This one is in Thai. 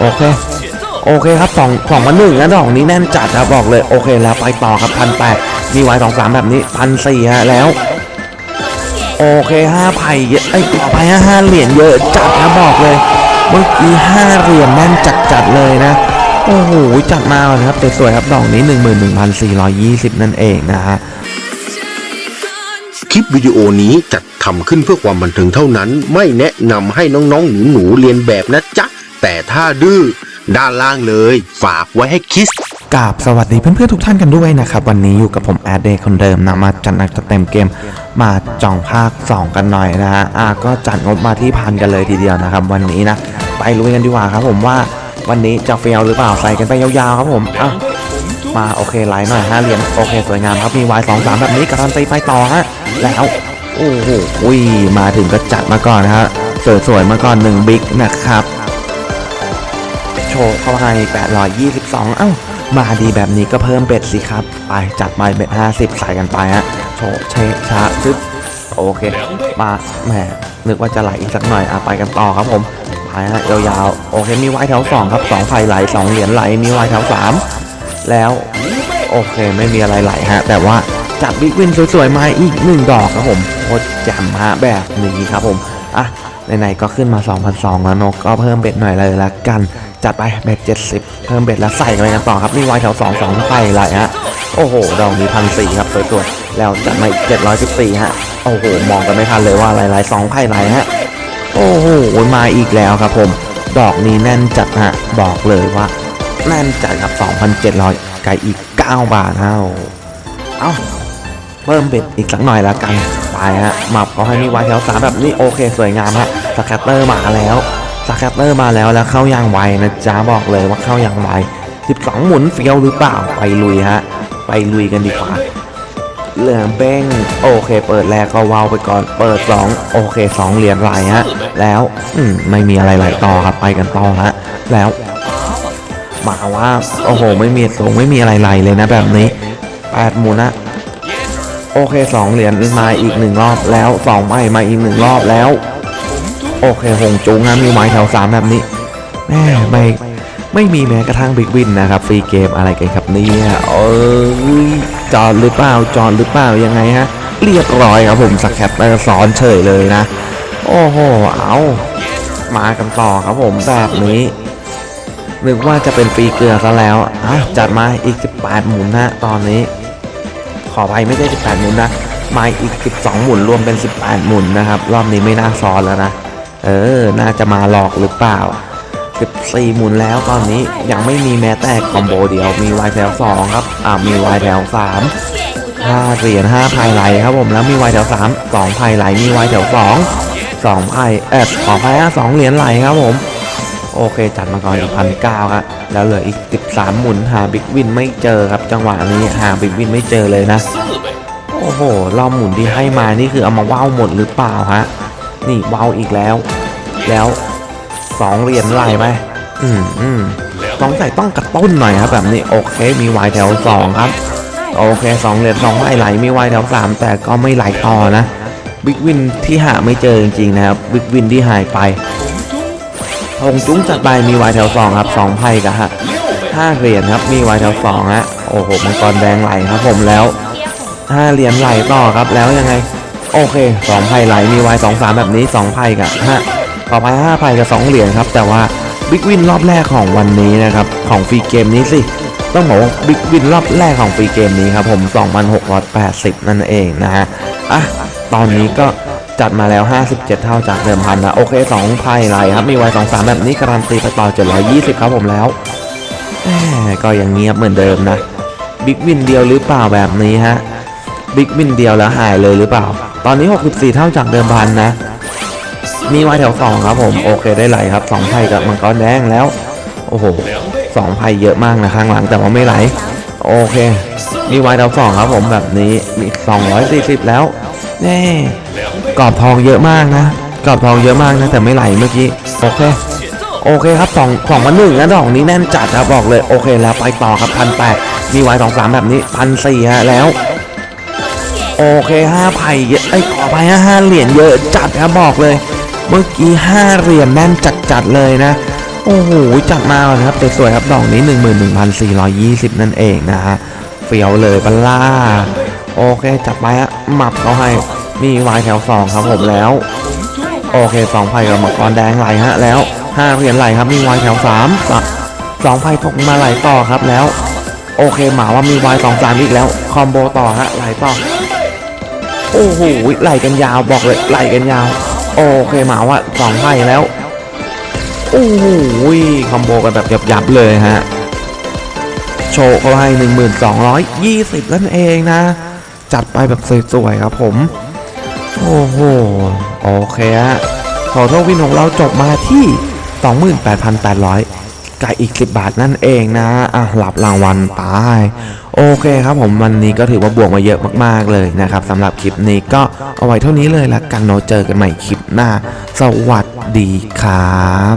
โอเค โอเคครับสองสองพันหนึ่งนะดอกนี้แน่นจัดครับบอกเลยโอเคแล้วไปต่อครับพันแปดมีไว้สองสามแบบนี้พันสี่ฮะแล้วโอเคห้าไผ่เยอะไอ้ยต่อไปฮะห้าเหรียญเยอะจัดนะบอกเลยเมื่อกี้ห้าเหรียญแน่นจัดจัดเลยนะโอ้โหจัดมาเลยครับสวยๆครับดอกนี้ 11,420 นั่นเองนะฮะคลิปวิดีโอนี้จัดทำขึ้นเพื่อความบันเทิงเท่านั้น ไม่แนะนำให้น้องๆหนูๆเรียนแบบนะจ๊ะ แต่ถ้าดื้อด้านล่างเลย ฝากไว้ให้คิดกราบสวัสดีเพื่อนๆทุกท่านกันด้วยนะครับ วันนี้อยู่กับผมแอดเดย์คนเดิมนะมาจัดหนักจัดเต็มเกมมาจ่องภาค 2 กันหน่อยนะฮะอะก็จัดงบมาที่พันกันเลยทีเดียวนะครับ วันนี้นะ ไปลุยกันดีกว่าครับผมว่าวันนี้จะเฟียวหรือเปล่าใส่กันไปยาวๆครับผมอะมาโอเคไลน์หน่อยห้าเหรียญโอเคสวยงามครับมีวายสองสามแบบนี้การันตีไปต่อฮะแล้วโอ้โหอุ้ยมาถึงก็จัดมาก่อนนะฮะสวยๆมาก่อนหนึ่งบิ๊กนะครับ โชว์เข้าให้822 เอ้า มาดีแบบนี้ก็เพิ่มเบ็ดสิครับ ไปจัดไปเบ็ด 50 ใส่กันไปฮะ โชว์เชช้าซึบโอเค มาแหมนึกว่าจะไหลอีกสักหน่อยอะไปกันต่อครับผมไปฮะยาวๆโอเคมีไว้แถว2ครับ2ไฟไหล2เหรียญไหลมีไว้แถว3แล้วโอเคไม่มีอะไรไหลฮะ แต่ว่าจัดบิ๊กวินสวยๆมาอีกหนึ่งดอกครับผมโคตรแจ่มฮะแบบนี้ครับผมอะไหนๆก็ขึ้นมา 2,200แล้วนกก็เพิ่มเบ็ดหน่อยเลยละกัน จัดไปเบ็ด70เพิ่มเบ็ดแล้วใส่กันไปกันต่อครับนี่ไวแถว2 2ไฟไหลฮะโอ้โหดอกนี้พันสี่ครับสวยๆแล้วจัดมาอีก714ฮะโอ้โหมองกันไม่ทันเลยว่าหลายๆ2ไพ่ไหลฮะโอ้โหมาอีกแล้วครับผม ดอกนี้แน่นจัดฮะบอกเลยว่าแน่นจัดครับ2,700ไก่อีก9บาทฮะโอ้โหเอ้าเพิ่มเบ็ดอีกสักหน่อยแล้วกันไปฮะหมับเขาให้มีไวแถวสามแบบนี้โอเคสวยงามฮะสแคตเตอร์มาแล้ว สแคตเตอร์มาแล้วแล้วเข้าอย่างไวนะจ๊ะบอกเลยว่าเข้าอย่างไว12 หมุนเฟี้ยวหรือเปล่าไปลุยฮะ ไปลุยกันดีกว่า เหลืองเบ้งโอเค เปิดแรกก็วาวไปก่อนเปิด 2 โอเค 2 เหรียญไหลฮะ แล้วอืมไม่มีอะไรไหลต่อครับไปกันต่อฮะ แล้วมาว่าโอ้โห ไม่มีสูงไม่มีอะไรไหลเลยนะแบบนี้แปดหมุนนะโอเคสองเหรียญมาอีกหนึ่งรอบแล้วสองใบมาอีกหนึ่งรอบแล้ว โอเคหงจุงนะมีไม้แถวสามแบบนี้แม่ไม่ไม่มีแม้กระทั่งบิ๊กวินนะครับฟรีเกมอะไรกันครับเนี่ยเอ้ยจอดหรือเปล่าจอดหรือเปล่ายังไงฮะเรียบร้อยครับผมสแคปเตอร์ซ้อนเฉยเลยนะ โอ้โหเอามากันต่อครับผมแบบนี้นึกว่าจะเป็นฟรีเกลือซะแล้วอะจัดมาอีก 18 หมุนฮะตอนนี้ ขออภัยไม่ใช่ 18 หมุนนะมาอีก 12 หมุนรวมเป็น 18 หมุนนะครับ รอบนี้ไม่น่าซ้อนแล้วนะ เออ น่าจะมาหลอกหรือเปล่า14หมุนแล้วตอนนี้ยังไม่มีแม้แต่คอมโบเดียวมีวายแถว2ครับ อ่ามีวายแถว3 5เหรียญ5พายไหลครับผมแล้วมีวายแถว3 2พายไหลมีวายแถว2 2พายเออสองพายห้าสองเหรียญไหลครับผม โอเคจัดมาก่อนอีกพันเก้าครับแล้วเหลืออีก13หมุนหาบิ๊กวินไม่เจอครับ จังหวะนี้หาบิ๊กวินไม่เจอเลยนะ โอ้โหรอบหมุนที่ให้มานี่คือเอามาว่าวหมดหรือเปล่าฮะ นี่วาวอีกแล้ว แล้วสองเหรียญไหลไหมอืมอืมต้องใส่ต้องกระตุ้นหน่อยครับแบบนี้โอเค มีวายแถวสองครับ โอเคสองเหรียญสองไม่ไหลมีวายแถวสามแต่ก็ไม่ไหลต่อนะบิ๊กวินที่หาไม่เจอจริงๆนะครับบิ๊กวินที่หายไปธงจุ้งจัดไปมีวายแถวสองครับสองไพ่กับฮะห้าเหรียญครับมีวายแถวสองฮะโอ้โหมังกรแดงไหลครับผมแล้วห้าเหรียญไหลต่อครับแล้วยังไง โอเคสองไพ่ไหลมีวายสองสามแบบนี้สองไพ่กับห้าต่อไปห้าไพ่กับสองเหรียญครับ แต่ว่าบิ๊กวินรอบแรกของวันนี้นะครับของฟรีเกมนี้สิต้องบอกว่าบิ๊กวินรอบแรกของฟรีเกมนี้ครับผม 2,680 นั่นเองนะฮะอะตอนนี้ก็จัดมาแล้ว 57 เท่าจากเดิมพันนะโอเค2ไพ่ไหลครับมีไว้2 3แบบนี้การันตีไปต่อ 720 ครับผมแล้วก็ยังเงียบเหมือนเดิมนะบิ๊กวินเดียวหรือเปล่าแบบนี้ฮะบิ๊กวินเดียวแล้วหายเลยหรือเปล่า ตอนนี้ 64 เท่าจากเดิมพันนะ มีไว้แถว2ครับผม โอเคได้ไหลครับ2ไพ่กับมังกรแดงแล้ว โอ้โหสองไพ่เยอะมากนะข้างหลังแต่ว่าไม่ไหล โอเค มีไวท์ดาวสองครับผมแบบนี้มี240 แล้วแน่กรอบทองเยอะมากนะกรอบทองเยอะมากนะแต่ไม่ไหลเมื่อกี้ โอเคโอเคครับสองสองพันหนึ่งนะดอกนี้แน่นจัดครับบอกเลยโอเคแล้วไปต่อครับพันแปดมีไวสองสามแบบนี้พันสี่ฮะแล้ว อเคห้าไผ่เยอะไอ้ขอไปห้าเหรียญเยอะจัดครับอกเลย เมื่อกี้ห้าเหรียญแน่นจัดจัดเลยนะ โอ้โหจัดมาเลยครับสวยๆครับดอกนี้11,420 นั่นเองนะฮะเฟี้ยวเลยบัลล่า โอเคจัดไปฮะหมับเขาให้มีวายแถว2ครับผมแล้ว โอเคสองไพ่กับมังกรแดงไหลฮะแล้วห้าเหรียญไหลครับมีวายแถวสามสองไพ่ตกมาไหลต่อครับแล้ว โอเคหมาว่ามีวายสองสามอีกแล้ว คอมโบต่อฮะไหลต่อ อ้โหไหลกันยาวบอกเลยไหลกันยาว โอเคหมาว่าสองไพ่แล้วโอ้โหคอมโบกันแบบยับๆเลยฮะโชว์เขาให้ 1220 นั่นเองนะ จัดไปแบบสวยๆครับผม โอ้โห โอเคฮะขอโทษวินของเราจบมาที่ 28,800กับอีก 10 บาทนั่นเองนะ อะหลับรางวัลไป โอเคครับผมวันนี้ก็ถือว่าบวกมาเยอะมากๆเลยนะครับสำหรับคลิปนี้ก็เอาไว้เท่านี้เลยละกันเนาะเจอกันใหม่คลิปหน้า สวัสดีครับ